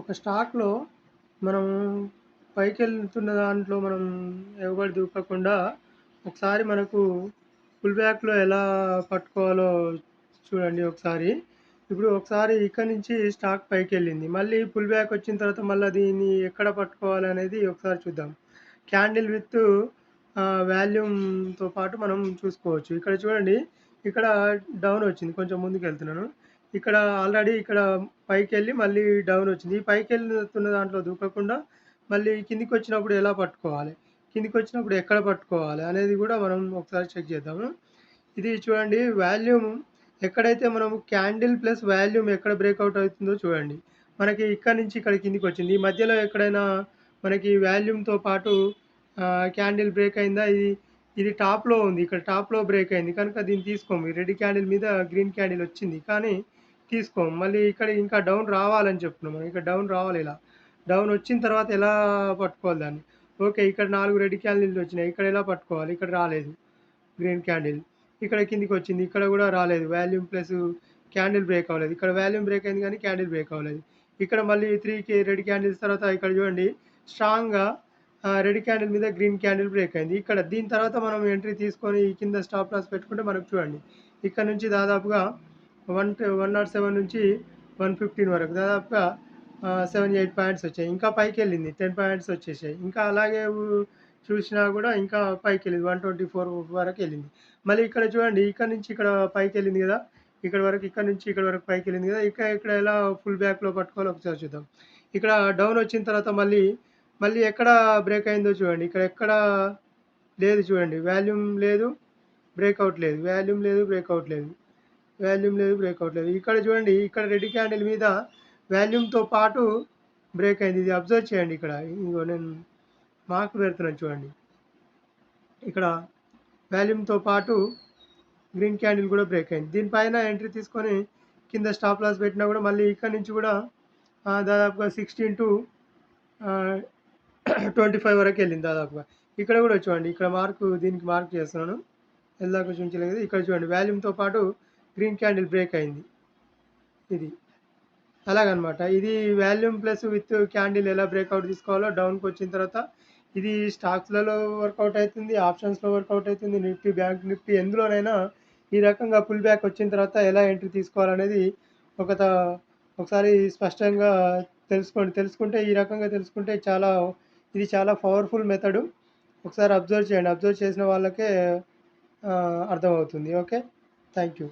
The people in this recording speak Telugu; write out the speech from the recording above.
ఒక స్టాక్లో మనం పైకి వెళ్తున్న దాంట్లో మనం ఎగబడి దూకకుండా ఒకసారి మనకు పుల్ బ్యాక్లో ఎలా పట్టుకోవాలో చూడండి ఒకసారి. ఇప్పుడు ఒకసారి ఇక్కడ నుంచి స్టాక్ పైకి వెళ్ళింది మళ్ళీ పుల్ బ్యాక్ వచ్చిన తర్వాత మళ్ళీ దీన్ని ఎక్కడ పట్టుకోవాలి అనేది ఒకసారి చూద్దాం. క్యాండిల్ విత్ వాల్యూమ్తో పాటు మనం చూసుకోవచ్చు. ఇక్కడ చూడండి ఇక్కడ డౌన్ వచ్చింది. కొంచెం ముందుకు వెళ్తున్నాను ఇక్కడ ఆల్రెడీ ఇక్కడ పైకి వెళ్ళి మళ్ళీ డౌన్ వచ్చింది. ఈ పైకి వెళ్తున్న దాంట్లో దూకకుండా మళ్ళీ కిందికి వచ్చినప్పుడు ఎలా పట్టుకోవాలి? కిందికి వచ్చినప్పుడు ఎక్కడ పట్టుకోవాలి అనేది కూడా మనం ఒకసారి చెక్ చేద్దాము. ఇది చూడండి వాల్యూమ్ ఎక్కడైతే మనం క్యాండిల్ ప్లస్ వాల్యూమ్ ఎక్కడ బ్రేక్అవుట్ అవుతుందో చూడండి. మనకి ఇక్కడ నుంచి ఇక్కడ కిందికి వచ్చింది. ఈ మధ్యలో ఎక్కడైనా మనకి వాల్యూమ్తో పాటు క్యాండిల్ బ్రేక్ అయిందా? ఇది ఇది టాప్లో ఉంది. ఇక్కడ టాప్లో బ్రేక్ అయింది. కనుక దీన్ని తీసుకోము రెడ్ క్యాండిల్ మీద గ్రీన్ క్యాండిల్ వచ్చింది. కానీ తీసుకోము మళ్ళీ ఇక్కడ ఇంకా డౌన్ రావాలని చెప్తున్నాం. మనం ఇక్కడ డౌన్ రావాలి ఇలా. డౌన్ వచ్చిన తర్వాత ఎలా పట్టుకోవాలి దాన్ని? ఓకే ఇక్కడ నాలుగు రెడ్ క్యాండిల్స్ వచ్చినాయి. ఇక్కడ ఎలా పట్టుకోవాలి? ఇక్కడ రాలేదు. Green candle. ఇక్కడ కిందికి వచ్చింది. ఇక్కడ కూడా రాలేదు. వాల్యూమ్ ప్లస్ క్యాండిల్ బ్రేక్ అవ్వలేదు. ఇక్కడ వాల్యూమ్ బ్రేక్ అయింది కానీ క్యాండిల్ బ్రేక్ అవ్వలేదు. ఇక్కడ మళ్ళీ త్రీకి రెడ్ క్యాండిల్స్ తర్వాత ఇక్కడ చూడండి స్ట్రాంగ్గా రెడ్ క్యాండిల్ మీద గ్రీన్ క్యాండిల్ బ్రేక్ అయింది. ఇక్కడ దీని తర్వాత మనం ఎంట్రీ తీసుకొని కింద స్టాప్ లాస్ పెట్టుకుంటే మనకు చూడండి. ఇక్కడ నుంచి దాదాపుగా వన్ వన్ నాట్ సెవెన్ నుంచి వన్ ఫిఫ్టీన్ వరకు. దాదాపుగా సెవెన్ ఎయిట్ పాయింట్స్ వచ్చాయి. ఇంకా పైకి వెళ్ళింది. టెన్ పాయింట్స్ వచ్చేసాయి. ఇంకా అలాగే చూసినా కూడా ఇంకా పైకి వెళ్ళింది. వన్ ట్వంటీ ఫోర్ వరకు వెళ్ళింది. మళ్ళీ ఇక్కడ చూడండి ఇక్కడ నుంచి ఇక్కడ పైకి వెళ్ళింది కదా? ఇక్కడ వరకు ఇక్కడ నుంచి ఇక్కడ వరకు పైకి వెళ్ళింది కదా? ఇక్కడ ఇక్కడ ఎలా ఫుల్ బ్యాక్లో పట్టుకోవాలో ఒకసారి చూద్దాం. ఇక్కడ డౌన్ వచ్చిన తర్వాత మళ్ళీ మళ్ళీ ఎక్కడ బ్రేక్ అయిందో చూడండి. ఇక్కడ ఎక్కడ లేదు చూడండి. వాల్యూమ్ లేదు బ్రేక్అవుట్ లేదు. వాల్యూమ్ లేదు బ్రేక్అవుట్ లేదు. వాల్యూమ్ లేదు బ్రేక్అవుట్ లేదు. ఇక్కడ చూడండి ఇక్కడ రెడ్ క్యాండిల్ మీద వాల్యూమ్తో పాటు బ్రేక్ అయింది. ఇది అబ్జర్వ్ చేయండి ఇక్కడ. ఇంకో నేను మార్క్ పెడుతున్నాను చూడండి. ఇక్కడ వాల్యూమ్తో పాటు గ్రీన్ క్యాండిల్ కూడా బ్రేక్ అయింది. దీనిపైన ఎంట్రీ తీసుకొని కింద స్టాప్ లాస్ పెట్టినా కూడా మళ్ళీ ఇక్కడ నుంచి కూడా దాదాపుగా సిక్స్టీన్ టు ట్వంటీ ఫైవ్ వరకు వెళ్ళింది దాదాపుగా. ఇక్కడ కూడా చూడండి ఇక్కడ మార్కు దీనికి మార్క్ చేస్తున్నాను. వెళ్ళాక చూపించలేదు ఇక్కడ చూడండి. వాల్యూమ్తో పాటు గ్రీన్ క్యాండిల్ బ్రేక్ అయింది. ఇది. అలాగనమాట. ఇది వాల్యూమ్ ప్లస్ విత్ క్యాండిల్ ఎలా బ్రేక్అవుట్ తీసుకోవాలో డౌన్కి వచ్చిన తర్వాత ఇది స్టాక్స్లలో వర్కౌట్ అవుతుంది ఆప్షన్స్లో వర్కౌట్ అవుతుంది నిఫ్టీ బ్యాంక్ నిఫ్టీ ఎందులోనైనా ఈ రకంగా పుల్ బ్యాక్ వచ్చిన తర్వాత ఎలా ఎంట్రీ తీసుకోవాలనేది ఒక ఒకసారి స్పష్టంగా తెలుసుకోండి. తెలుసుకుంటే ఈ రకంగా తెలుసుకుంటే చాలా ఇది చాలా పవర్ఫుల్ మెథడ్. ఒకసారి అబ్జర్వ్ చేయండి. అబ్జర్వ్ చేసిన వాళ్ళకే అర్థమవుతుంది. ఓకే? Thank you.